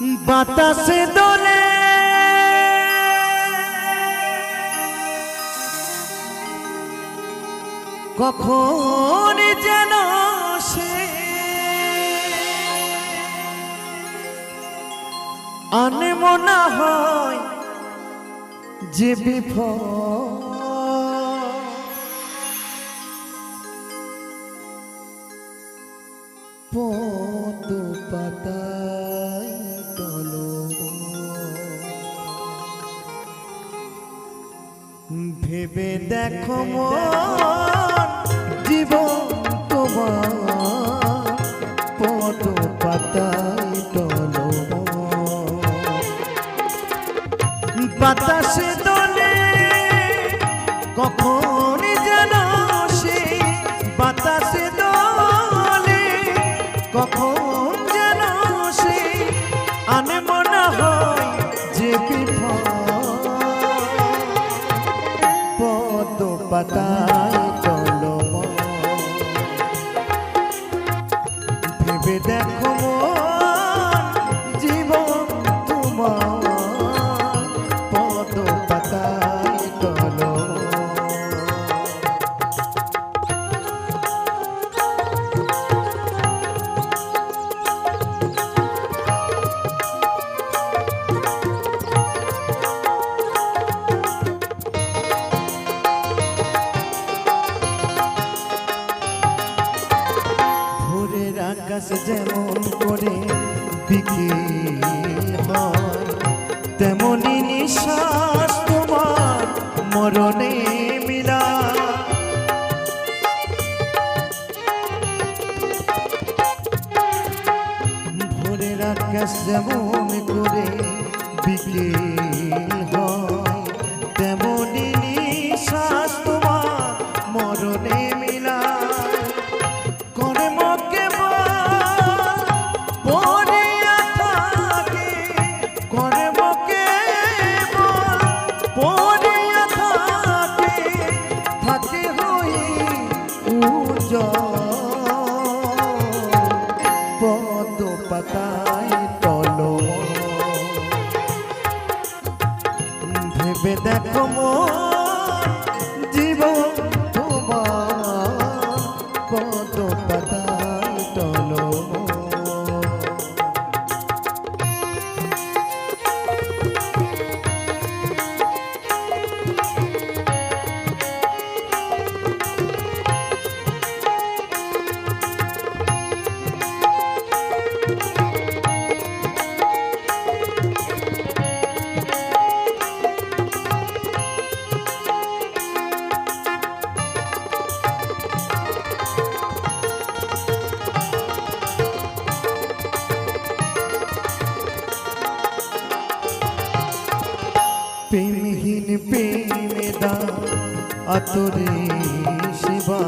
বাতাসে দোলে। কখন যেন সে আনে আনমনা হয় যে বিফল পদ পাতাই দেখো মন, জীবন তোমার পদ পাতাই তলো বাতাসে দোলে কখন যেন সে বাতাসে দোলে কখন পাতায় চলো দেখো আকাশ যেমন করে বিকেল হয়, তেমনি নিঃশ্বাস তোমার মরণে মিলা। ভোরের আকাশ যেমন করে বিকেল হয় পাতায় তল। ভেবে দেখো মন প্রেমেদা, আতরে সেবা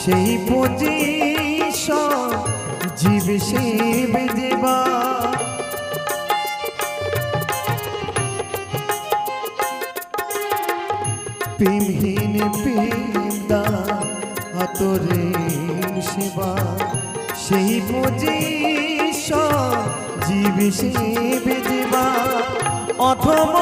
সেই পজিশন জীব সেব দেবা প্রেমহীন প্রেমদা, আতরে সেবা সেই পজিশন জীব সেব দেবা অথম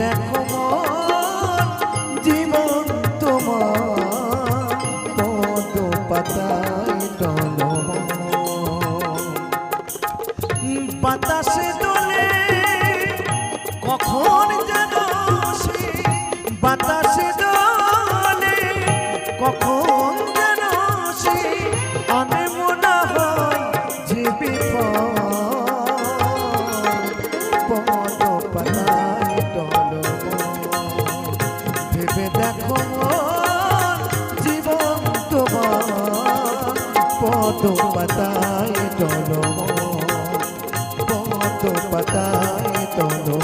দেখো মন, জীবন তোমার পদ পাতায় টলমল। পদ পাতায় টলমল। পদ পাতায় তনু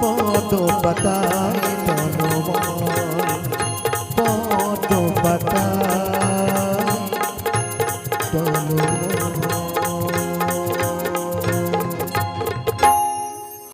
পদ পাতায় তনু পদ পাতায়